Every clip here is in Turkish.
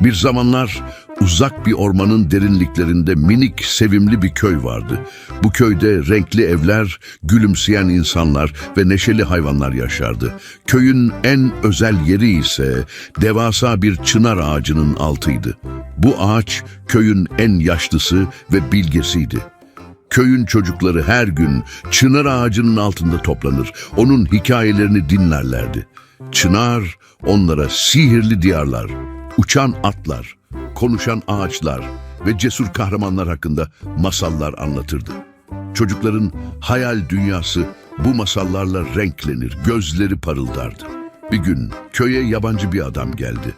Bir zamanlar uzak bir ormanın derinliklerinde minik, sevimli bir köy vardı. Bu köyde renkli evler, gülümseyen insanlar ve neşeli hayvanlar yaşardı. Köyün en özel yeri ise devasa bir çınar ağacının altıydı. Bu ağaç köyün en yaşlısı ve bilgesiydi. Köyün çocukları her gün çınar ağacının altında toplanır. Onun hikayelerini dinlerlerdi. Çınar onlara sihirli diyarlar, uçan atlar, konuşan ağaçlar ve cesur kahramanlar hakkında masallar anlatırdı. Çocukların hayal dünyası bu masallarla renklenir, gözleri parıldardı. Bir gün köye yabancı bir adam geldi.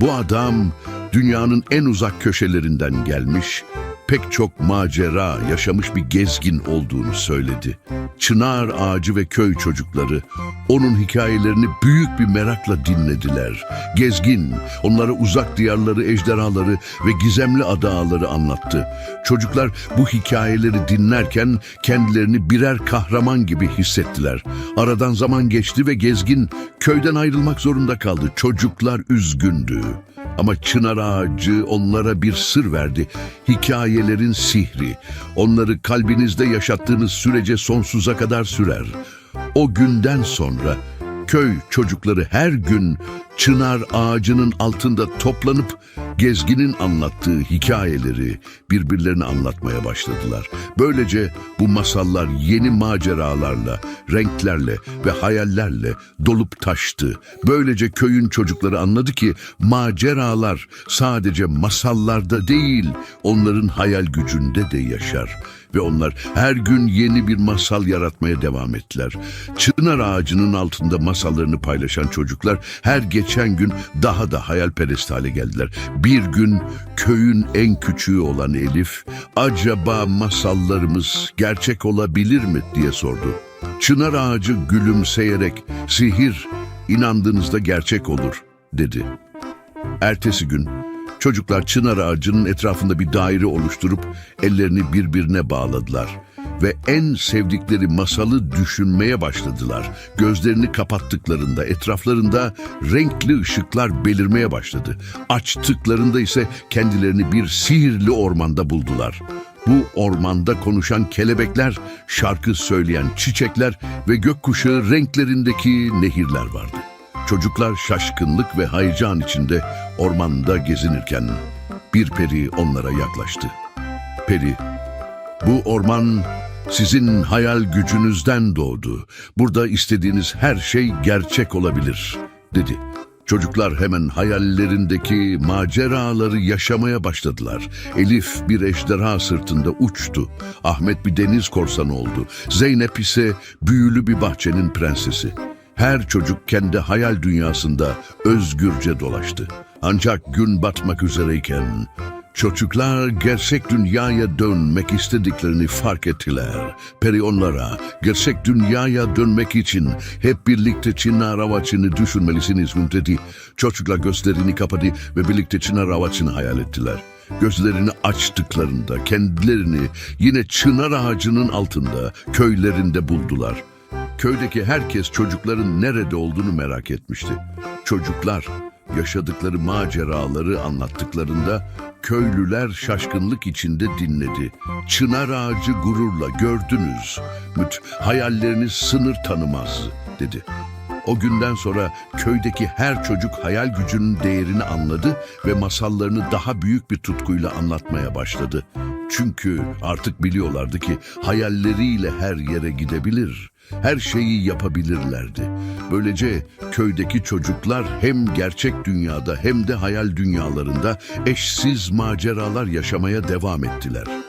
Bu adam dünyanın en uzak köşelerinden gelmiş, pek çok macera yaşamış bir gezgin olduğunu söyledi. Çınar ağacı ve köy çocukları onun hikayelerini büyük bir merakla dinlediler. Gezgin onlara uzak diyarları, ejderhaları ve gizemli adaları anlattı. Çocuklar bu hikayeleri dinlerken kendilerini birer kahraman gibi hissettiler. Aradan zaman geçti ve gezgin köyden ayrılmak zorunda kaldı. Çocuklar üzgündü. Ama çınar ağacı onlara bir sır verdi. Hikayelerin sihri. Onları kalbinizde yaşattığınız sürece sonsuza kadar sürer. O günden sonra köy çocukları her gün çınar ağacının altında toplanıp gezginin anlattığı hikayeleri birbirlerine anlatmaya başladılar. Böylece bu masallar yeni maceralarla, renklerle ve hayallerle dolup taştı. Böylece köyün çocukları anladı ki maceralar sadece masallarda değil, onların hayal gücünde de yaşar. Ve onlar her gün yeni bir masal yaratmaya devam ettiler. Çınar ağacının altında masallarını paylaşan çocuklar her geçen gün daha da hayalperest hale geldiler. Bir gün köyün en küçüğü olan Elif, acaba masallarımız gerçek olabilir mi diye sordu. Çınar ağacı gülümseyerek, sihir inandığınızda gerçek olur dedi. Ertesi gün çocuklar çınar ağacının etrafında bir daire oluşturup ellerini birbirine bağladılar ve en sevdikleri masalı düşünmeye başladılar. Gözlerini kapattıklarında etraflarında renkli ışıklar belirmeye başladı. Açtıklarında ise kendilerini bir sihirli ormanda buldular. Bu ormanda konuşan kelebekler, şarkı söyleyen çiçekler ve gökkuşağı renklerindeki nehirler vardı. Çocuklar şaşkınlık ve heyecan içinde ormanda gezinirken bir peri onlara yaklaştı. Peri, bu orman sizin hayal gücünüzden doğdu. Burada istediğiniz her şey gerçek olabilir, dedi. Çocuklar hemen hayallerindeki maceraları yaşamaya başladılar. Elif bir ejderha sırtında uçtu. Ahmet bir deniz korsanı oldu. Zeynep ise büyülü bir bahçenin prensesi. Her çocuk kendi hayal dünyasında özgürce dolaştı. Ancak gün batmak üzereyken çocuklar gerçek dünyaya dönmek istediklerini fark ettiler. Peri onlara gerçek dünyaya dönmek için hep birlikte Çınar Avaçı'nı düşünmelisiniz dedi. Çocuklar gözlerini kapadı ve birlikte Çınar Avaçı'nı hayal ettiler. Gözlerini açtıklarında kendilerini yine çınar ağacının altında köylerinde buldular. Köydeki herkes çocukların nerede olduğunu merak etmişti. Çocuklar yaşadıkları maceraları anlattıklarında köylüler şaşkınlık içinde dinledi. Çınar ağacı gururla gördünüz. Müt hayalleriniz sınır tanımaz dedi. O günden sonra köydeki her çocuk hayal gücünün değerini anladı ve masallarını daha büyük bir tutkuyla anlatmaya başladı. Çünkü artık biliyorlardı ki hayalleriyle her yere gidebilir, her şeyi yapabilirlerdi. Böylece köydeki çocuklar hem gerçek dünyada hem de hayal dünyalarında eşsiz maceralar yaşamaya devam ettiler.